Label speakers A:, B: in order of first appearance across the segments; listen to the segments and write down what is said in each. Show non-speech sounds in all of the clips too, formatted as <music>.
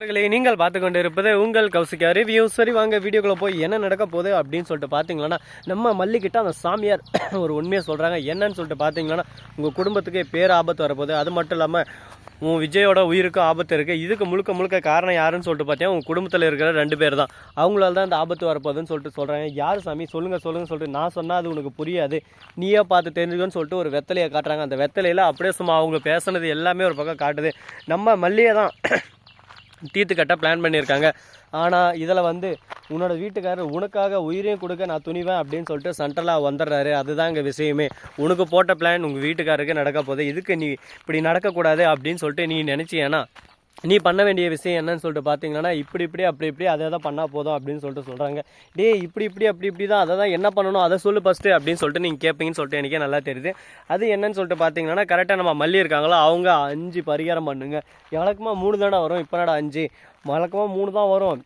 A: நீங்கள் பார்த்து கொண்டு இருப்பது உங்கள் கௌசிக்கா ரிவ்யூ சரி வாங்க வீடியோக்குள்ள போய் என்ன நடக்க போகுது அப்படின்னு சொல்லிட்டு பார்த்தீங்கன்னா நம்ம மல்லிக்கிட்ட அந்த சாமியார் <coughs> ஒரு உண்மையை சொல்கிறாங்க என்னன்னு சொல்லிட்டு பார்த்தீங்கன்னா உங்கள் குடும்பத்துக்கு பேர் ஆபத்து வரப்போகுது. அது மட்டும் இல்லாமல் உன் விஜயோட உயிருக்கும் ஆபத்து இருக்குது இதுக்கு முழுக்க முழுக்க காரணம் யாருன்னு சொல்லிட்டு பார்த்தீங்கன்னா உங்கள் குடும்பத்தில் இருக்கிற ரெண்டு பேர் தான். அவங்களால தான் இந்த ஆபத்து வரப்போகுதுன்னு சொல்லிட்டு சொல்கிறாங்க யார் சாமி? சொல்லுங்கள் சொல்லுங்கள் சொல்லிட்டு நான் சொன்னால் அது உனக்கு புரியாது. நீயே பார்த்து தெரிஞ்சுக்கன்னு சொல்லிட்டு ஒரு வெத்தலையை காட்டுறாங்க. அந்த வெத்தலையில் அப்படியே சும்மா அவங்க பேசுனது எல்லாமே ஒரு பக்கம் காட்டுது. நம்ம மல்லியை தான் தீர்த்து கட்ட பிளான் பண்ணியிருக்காங்க. ஆனால் இதில் வந்து உன்னோட வீட்டுக்காரர் உனக்காக உயிரையும் கொடுக்க நான் துணிவேன் அப்படின்னு சொல்லிட்டு சென்ட்ரலாக வந்துடுறாரு. அதுதான் இங்கே விஷயமே. உனக்கு போட்ட பிளான் உங்கள் வீட்டுக்காரருக்கு நடக்க போகுது. இதுக்கு நீ இப்படி நடக்கக்கூடாது அப்படின்னு சொல்லிட்டு நீ நினச்சியேன்னா நீ பண்ண வேண்டிய விஷயம் என்னன்னு சொல்லிட்டு பார்த்தீங்கன்னா இப்படி இப்படி அப்படி இப்படி அதை தான் பண்ணால் போதும் அப்படின்னு சொல்லிட்டு சொல்கிறாங்க டேய் இப்படி இப்படி அப்படி இப்படி தான் அதை தான் என்ன பண்ணணும் அதை சொல்லு ஃபஸ்ட்டு அப்படின்னு சொல்லிட்டு நீங்கள் கேட்பீங்கன்னு சொல்லிட்டு எனக்கே நல்லா தெரியுது. அது என்னன்னு சொல்லிட்டு பார்த்தீங்கன்னா கரெக்டாக நம்ம மல்லி இருக்காங்களோ அவங்க அஞ்சு பரிகாரம் பண்ணுங்க. வழக்கமாக மூணு தானே வரும் இப்போ என்னடா அஞ்சு? வழக்கமாக மூணு தான் வரும்.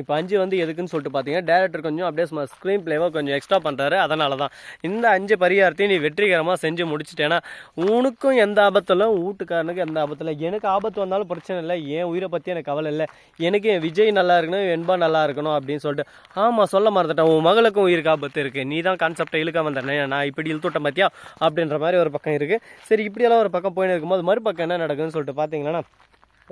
A: இப்போ அஞ்சு வந்து எதுக்குன்னு சொல்லிட்டு பார்த்தீங்கன்னா டேரக்டர் கொஞ்சம் அப்படியே சும்மா ஸ்க்ரீன் பிளேவை கொஞ்சம் எக்ஸ்ட்ரா பண்ணுறாரு அதனால தான் இந்த அஞ்சு பரிகாரத்தையும் நீ வெற்றிகரமாக செஞ்சு முடிச்சிட்டேன்னா உனக்கும் எந்த ஆபத்தில் வீட்டுக்காரனுக்கு எந்த ஆபத்தில் எனக்கு ஆபத்து வந்தாலும் பிரச்சனை இல்லை. என் உயிரை பற்றி எனக்கு கவலை இல்லை. எனக்கு என் விஜய் நல்லா இருக்கணும் என்பா நல்லா இருக்கணும் அப்படின்னு சொல்லிட்டு. ஆமாம் சொல்ல மறந்துட்டேன். உன் மகளுக்கும் உயிருக்கு ஆபத்து இருக்குது நீ தான் கான்செப்டை இழுக்காம வந்தேன் நான் இப்படி இழுத்துட்டேன் பார்த்தியா அப்படின்ற மாதிரி ஒரு பக்கம் இருக்குது சரி இப்படியெல்லாம் ஒரு பக்கம் போயின்னு இருக்கும்போது மறுபக்கம் என்ன நடக்குதுன்னு சொல்லிட்டு பார்த்தீங்கன்னா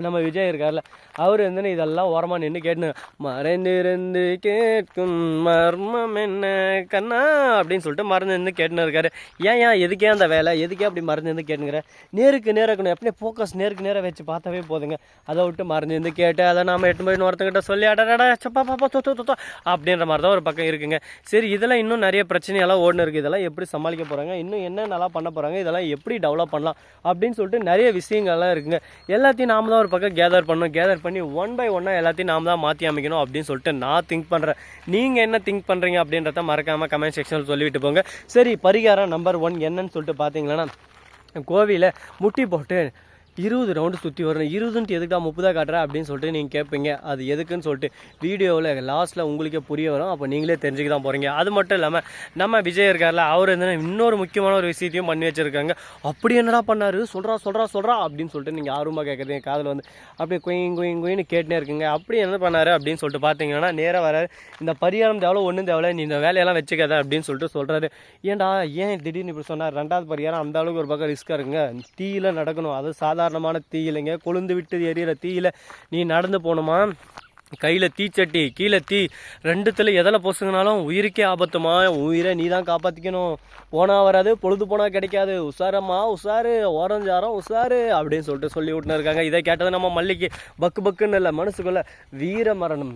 A: நம்ம விஜய் இருக்கார்ல அவர் வந்து இதெல்லாம் ஓரமாக நின்று கேட்டுன்னு மறைந்திருந்து கேட்கும் மர்மம் என்ன கண்ணா? அப்படின்னு சொல்லிட்டு மறந்து நின்று கேட்டுன்னு இருக்காரு. ஏன் ஏன் எதுக்கே அந்த வேலை? எதுக்கே அப்படி மறந்து இருந்து கேட்டுங்கிற நேருக்கு நேரம் இருக்கணும். எப்படியே ஃபோக்கஸ் நேருக்கு நேராக வச்சு பார்த்தாவே போதுங்க. அதை விட்டு மறந்து இருந்து கேட்டு அதை நாம் எட்டு போய் ஒருத்தங்கிட்ட சொல்லி அடடா சப்பா பாப்பா தொத்து தொத்தோ அப்படின்ற மாதிரி தான் ஒரு பக்கம் இருக்குங்க. சரி இதெல்லாம் இன்னும் நிறைய பிரச்சனையெல்லாம் ஓடுன்னு இருக்குது இதெல்லாம் எப்படி சமாளிக்க போகிறாங்க இன்னும் என்ன நல்லா பண்ண போகிறாங்க இதெல்லாம் எப்படி டெவலப் பண்ணலாம்? அப்படின்னு சொல்லிட்டு நிறைய விஷயங்கள்லாம் இருக்குங்க. எல்லாத்தையும் நாம தான் ஒரு பக்கம் கேதர் பண்ணணும். கேதர் பண்ணி ஒன் பை ஒன்னாக எல்லாத்தையும் நாம் தான் மாற்றி அமைக்கணும் அப்படின்னு சொல்லிட்டு நான் திங்க் பண்ணுறேன் நீங்கள் என்ன திங்க் பண்ணுறீங்க அப்படின்றத மறக்காமல் கமெண்ட் செக்ஷனில் சொல்லிவிட்டு போங்க. சரி பரிகாரம் நம்பர் ஒன் என்னன்னு சொல்லிட்டு பார்த்தீங்கன்னா கோவில முட்டி போட்டு இருபது ரவுண்டு சுற்றி வரணும் இருபதுன்ட்டு எதுக்குடா முப்பதா காட்டுறேன் அப்படின்னு சொல்லிட்டு நீங்கள் கேட்பீங்க அது எதுக்குன்னு சொல்லிட்டு வீடியோவில் லாஸ்ட்டில் உங்களுக்கே புரிய வரும். அப்போ நீங்களே தெரிஞ்சுக்க தான் போகிறீங்க அது மட்டும் இல்லாமல் நம்ம விஜய் இருக்கார்ல அவர் வந்து இன்னொரு முக்கியமான ஒரு விஷயத்தையும் பண்ணி வச்சுருக்காங்க. அப்படி என்னடா பண்ணார்? சொல்கிறா சொல்கிறா சொல்கிறா அப்படின்னு சொல்லிட்டு நீங்கள் ஆர்வமாக கேட்குறீங்க காதில் வந்து அப்படியே குயின் குயின் குயின்னு கேட்டுனே இருக்குங்க. அப்படி என்ன பண்ணாரு அப்படின்னு சொல்லிட்டு பார்த்தீங்கன்னா நேராக வர இந்த பரிகாரம் தேவை ஒன்றும் தேவை நீ இந்த வேலையெல்லாம் வச்சுக்காத அப்படின்னு சொல்லிட்டு சொல்கிறாரு ஏன்டா ஏன் திடீர்னு இப்படி சொன்னார்? ரெண்டாவது பரிகாரம் அந்த அளவுக்கு ஒரு பக்கம் ரிஸ்க்காக இருக்குங்க. தீயில் நடக்கணும். அது சாதாரணமான தீ இல்லைங்க கொழுந்து விட்டு எரியிற தீயில நீ நடந்து போகணுமா? கையில் தீச்சட்டி கீழே தீ. ரெண்டுத்தில் எதில் பொசுங்கினாலும் உயிருக்கே ஆபத்துமா? உயிரை நீ தான் காப்பாற்றிக்கணும் போனால் வராது பொழுது போனால் கிடைக்காது. உஷாரம்மா உஷாரு ஓரஞ்சாரம் உஷாரு அப்படின்னு சொல்லிட்டு சொல்லி விட்டுன்னு இருக்காங்க. இதை கேட்டது நம்ம மல்லிக்கு பக்கு பக்குன்னு இல்லை மனசுக்குள்ள வீர மரணம்.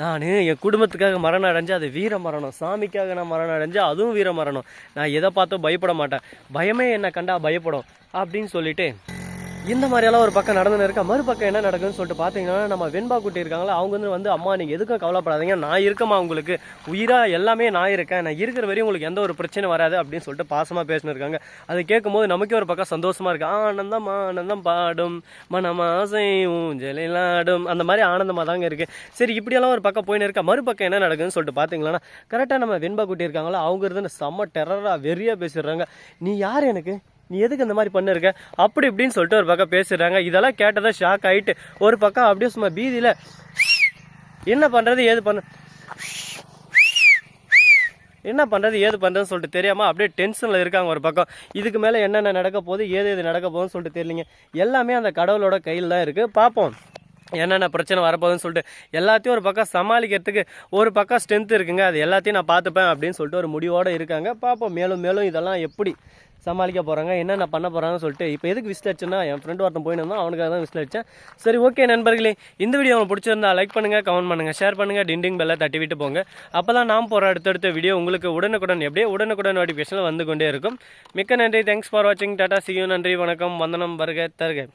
A: நான் என் குடும்பத்துக்காக மரணம் அடைஞ்சு அது வீர மரணம். சாமிக்காக நான் மரணம் அடைஞ்சு அதுவும் வீர மரணம். நான் எதை பார்த்தும் பயப்பட மாட்டேன். பயமே என்னை கண்டா பயப்படும். அப்படின்னு சொல்லிட்டு இந்த மாதிரியெல்லாம் ஒரு பக்கம் நடந்துன்னு இருக்கா? மறுபக்கம் என்ன நடக்குதுன்னு சொல்லிட்டு பார்த்தீங்கன்னா நம்ம வெண்பா குட்டி இருக்காங்களா அவங்க வந்து வந்து அம்மா நீங்கள் எதுக்கும் கவலைப்படாதீங்க நான் இருக்கமா உங்களுக்கு. உயிராக எல்லாமே நான் இருக்கேன். நான் இருக்கிற வரையும் உங்களுக்கு எந்த ஒரு பிரச்சனை வராது அப்படின்னு சொல்லிட்டு பாசமாக பேசினிருக்காங்க இருக்காங்க. அதை கேட்கும்போது நமக்கே ஒரு பக்கம் சந்தோஷமாக இருக்கு. ஆனந்தம் ஆனந்தம் பாடும் மனமாசை ஜெலிலாடும் அந்த மாதிரி ஆனந்தமாக தாங்க இருக்குது சரி இப்படியெல்லாம் ஒரு பக்கம் போயின்னு இருக்கா? மறுபக்கம் என்ன நடக்குதுன்னு சொல்லிட்டு பார்த்தீங்களா கரெக்டாக நம்ம வெண்பா குட்டி இருக்காங்களா அவங்க இருந்து செம்ம டெரராக வெறியாக பேசிடுறாங்க. நீ யார் எனக்கு? நீ எதுக்கு இந்த மாதிரி பண்ணிருக்க? அப்படி இப்படின்னு சொல்லிட்டு ஒரு பக்கம் பேசுறாங்க. இதெல்லாம் கேட்டதா ஷாக் ஆயிட்டு ஒரு பக்கம் அப்படியே சும்மா பீதியில என்ன பண்றது ஏது பண்ண என்ன பண்ணுறது ஏது பண்ணுறதுன்னு சொல்லிட்டு தெரியாமல் அப்படியே டென்ஷனில் இருக்காங்க ஒரு பக்கம். இதுக்கு மேலே என்னென்ன நடக்க போகுது ஏது எது நடக்க போகுதுன்னு சொல்லிட்டு தெரியலிங்க. எல்லாமே அந்த கடவுளோட கையில் தான் இருக்குது பார்ப்போம். என்னென்ன பிரச்சனை வரப்போகுதுன்னு சொல்லிட்டு எல்லாத்தையும் ஒரு பக்கம் சமாளிக்கிறதுக்கு ஒரு பக்கம் ஸ்ட்ரென்த் இருக்குங்க. அது எல்லாத்தையும் நான் பார்த்துப்பேன் அப்படின்னு சொல்லிட்டு ஒரு முடிவோடு இருக்காங்க. பார்ப்போம். மேலும் மேலும் இதெல்லாம் எப்படி சமாளிக்க போகிறாங்க என்னென்ன பண்ண போகிறாங்கன்னு சொல்லிட்டு இப்போ எதுக்கு விசிட் அடிச்சுன்னா என் ஃப்ரெண்டு ஒருத்தன் போயிருந்தோம் அவனுக்காக தான் விசிட் சரி ஓகே நண்பர்களே. இந்த வீடியோ உங்களுக்கு பிடிச்சிருந்தா லைக் பண்ணுங்கள் கமெண்ட் பண்ணுங்கள் ஷேர் பண்ணுங்கள் டிண்டிங் பெல்லை தட்டி விட்டு போங்க. அப்போ தான் நாம் போகிற அடுத்தடுத்த வீடியோ உங்களுக்கு உடனுக்குடன் எப்படியே உடனுக்குடன் நோட்டிஃபிகேஷனில் வந்து கொண்டே இருக்கும். மிக்க நன்றி. தேங்க்ஸ் ஃபார் வாட்சிங் டாட்டா சியூ நன்றி வணக்கம். வந்தனம் வருக தருக.